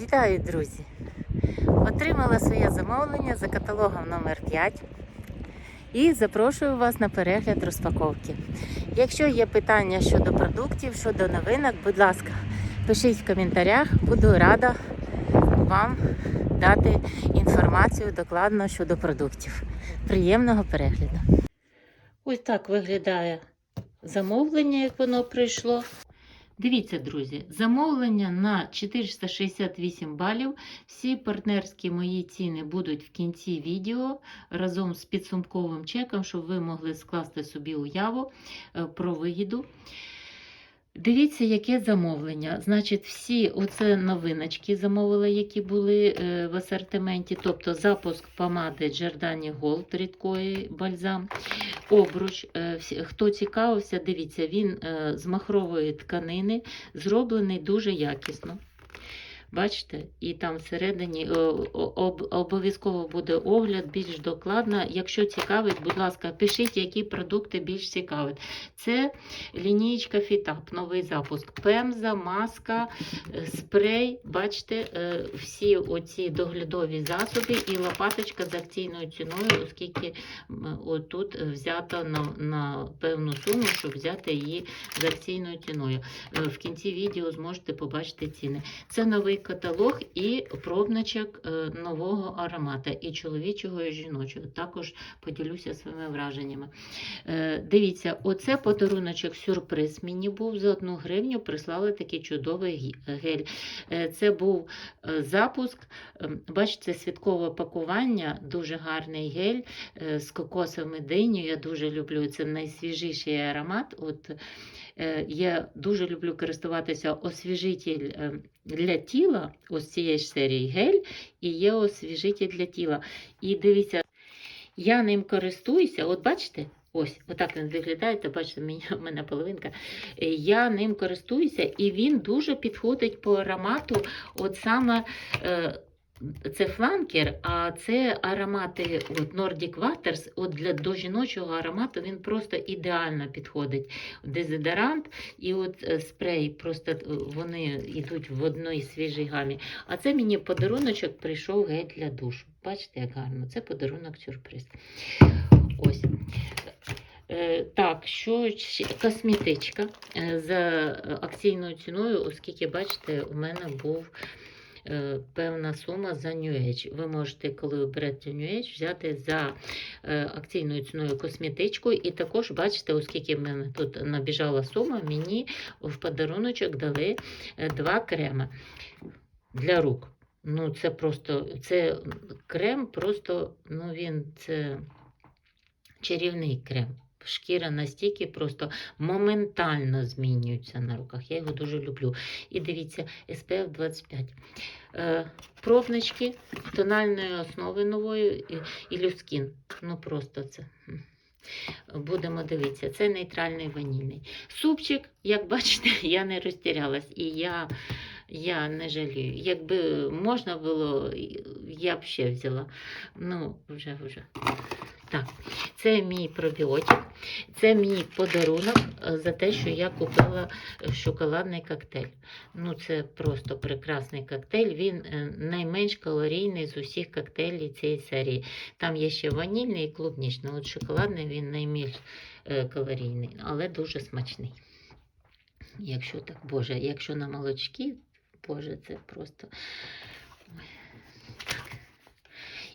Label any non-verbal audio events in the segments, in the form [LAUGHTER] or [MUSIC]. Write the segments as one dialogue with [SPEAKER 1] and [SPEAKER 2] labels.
[SPEAKER 1] Вітаю, друзі! Отримала своє замовлення за каталогом номер 5 і запрошую вас на перегляд розпаковки. Якщо є питання щодо продуктів, щодо новинок, будь ласка, пишіть в коментарях, буду рада вам дати інформацію докладно щодо продуктів. Приємного перегляду! Ось так виглядає замовлення, як воно прийшло. Дивіться, друзі, замовлення на 468 балів. Всі партнерські мої ціни будуть в кінці відео разом з підсумковим чеком, щоб ви могли скласти собі уяву е, про вигіду. Дивіться, яке замовлення. Значить, всі оце новиночки замовили, які були е, в асортименті. Тобто запуск помади Джордані Голд, рідкої бальзам, обруч. Е, всі- Хто цікавився, дивіться, він е, з махрової тканини, зроблений дуже якісно. Бачите, і там всередині е, об- обов'язково буде огляд більш докладно. Якщо цікавить, будь ласка, пишіть, які продукти більш цікавить. Це лінійка Фітап, новий запуск. Пемза, маска, е, спрей. Бачите, е, всі оці доглядові засоби і лопаточка з акційною ціною, оскільки м, отут взято на, на певну суму, щоб взяти її з акційною ціною. В кінці відео зможете побачити ціни. Це новий каталог і пробничок е, нового аромата, і чоловічого, і жіночого. Також поділюся своїми враженнями. Е, Дивіться, оце подаруночок сюрприз мені був. За одну гривню прислали такий чудовий гель. Е, Це був запуск. Ем, Бачите, святкове пакування, дуже гарний гель з кокосовими диню. Я дуже люблю. Це найсвіжіший аромат. От, я дуже люблю користуватися освіжитель е, для тіла, ось цієї ж серії гель, і є освіжитель для тіла. І дивіться, я ним користуюся, от бачите, ось, отак він виглядає, то бачите, в [LAUGHS] мене половинка. Е, Я ним користуюся, і він дуже підходить по аромату, от саме. Це фланкер, а це аромати от Nordic Waters. От для до жіночого аромату він просто ідеально підходить. Дезодорант і от е, спрей, просто е, вони йдуть в одній свіжій гамі. А це мені подаруночок прийшов гель для душу. Бачите, як гарно. Це подарунок сюрприз. Ось. Е, Так, що косметичка за акційною ціною, оскільки, бачите, у мене був е, певна сума за New Age. Ви можете, коли ви берете New Age, взяти за е, акційною ціною косметичку. І також, бачите, оскільки в мене тут набіжала сума, мені в подаруночок дали е, два крема для рук. Ну, це просто це крем, просто ну він це чарівний крем. Шкіра настільки просто моментально змінюється на руках. Я його дуже люблю. І дивіться, SPF 25. Е, пробнички тональної основи нової і, люскін. Ну просто це. Будемо дивитися, це нейтральний ванільний. Супчик, як бачите, [LAUGHS] я не розтірялась. І я, я не жалію. Якби можна було, я б ще взяла. Ну, вже, вже. Так, це мій пробіотик. Це мій подарунок е, за те, що я купила е, шоколадний коктейль. Ну, це просто прекрасний коктейль. Він е, найменш калорійний з усіх коктейлів цієї серії. Там є ще ванільний і клубнічний. От шоколадний він найменш калорійний, але дуже смачний. Якщо так, Боже, якщо на молочки, Боже, це просто.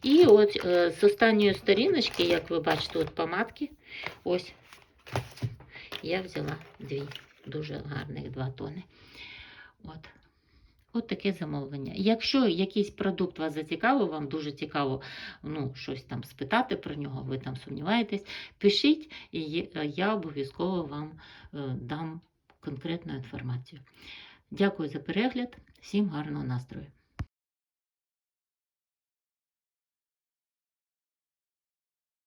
[SPEAKER 1] І от е, з останньої сторіночки, як ви бачите, от помадки, ось я взяла дві дуже гарних два тони. От. От таке замовлення. Якщо якийсь продукт вас зацікавив, вам дуже цікаво ну, щось там спитати про нього, ви там сумніваєтесь, пишіть, і е, я обов'язково вам е, дам конкретну інформацію. Дякую за перегляд, всім гарного настрою!